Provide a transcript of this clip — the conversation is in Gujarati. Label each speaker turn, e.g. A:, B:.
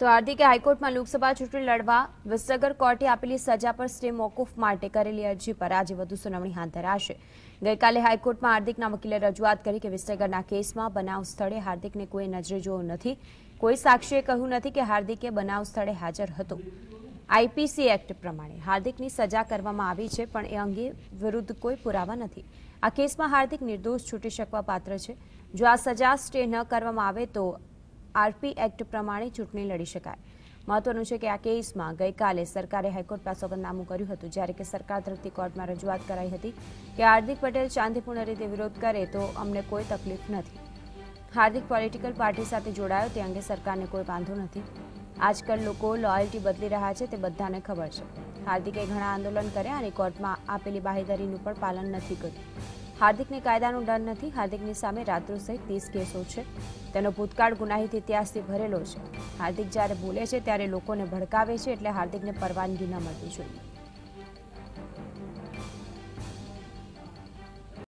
A: તો હાર્દિકે હાઈકોર્ટમાં લોકસભા ચૂંટણી લડવા વિસનગર કોર્ટે આપેલી સજા પર સ્ટે મોકૂફ માટે કરેલી અરજી પર આજે વધુ સુનાવણી હાથ ધરાશે. ગઈકાલે હાઈકોર્ટમાં હાર્દિકના વકીલે રજૂઆત કરી કે વિસનગરના કેસમાં બનાવ સ્થળે હાર્દિકને કોઈ નજરે જોવો નથી. કોઈ સાક્ષીએ કહ્યું નથી કે હાર્દિકે બનાવ સ્થળે હાજર હતો. આઈપીસી એક્ટ પ્રમાણે હાર્દિકની સજા કરવામાં આવી છે, પણ એ અંગે વિરુદ્ધ કોઈ પુરાવા નથી. આ કેસમાં હાર્દિક નિર્દોષ છૂટી શકવા પાત્ર છે. જો આ સજા સ્ટે ન કરવામાં આવે તો આરપી એક્ટ પ્રમાણે ચૂંટણી લડી શકાય. મહત્વનું છે કે આ કેસમાં ગઈકાલે સરકારે હાઈકોર્ટ પાસે નામું કર્યું હતું. જ્યારે કે સરકાર તરફથી કોર્ટમાં રજૂઆત કરાઈ હતી કે હાર્દિક પટેલ શાંતિપૂર્ણ રીતે વિરોધ કરે તો અમને કોઈ તકલીફ નથી. હાર્દિક પોલિટિકલ પાર્ટી સાથે જોડાયો તે અંગે સરકારને કોઈ વાંધો નથી. આજકાલ લોકો લોયલ્ટી બદલી રહ્યા છે તે બધાને ખબર છે. હાર્દિકે ઘણા આંદોલન કર્યા અને કોર્ટમાં આપેલી બાહેધરીનું પણ પાલન નથી કર્યું. હાર્દિકને કાયદાનો ડર નથી, હાર્દિકની સામે રાત્રો સહિત ત્રીસ કેસો છે. તેનો ભૂતકાળ ગુનાહિત ઇતિહાસથી ભરેલો છે. હાર્દિક જ્યારે બોલે છે, ત્યારે લોકોને ભડકાવે છે, એટલે હાર્દિકને પરવાનગી ન મળવી જોઈએ.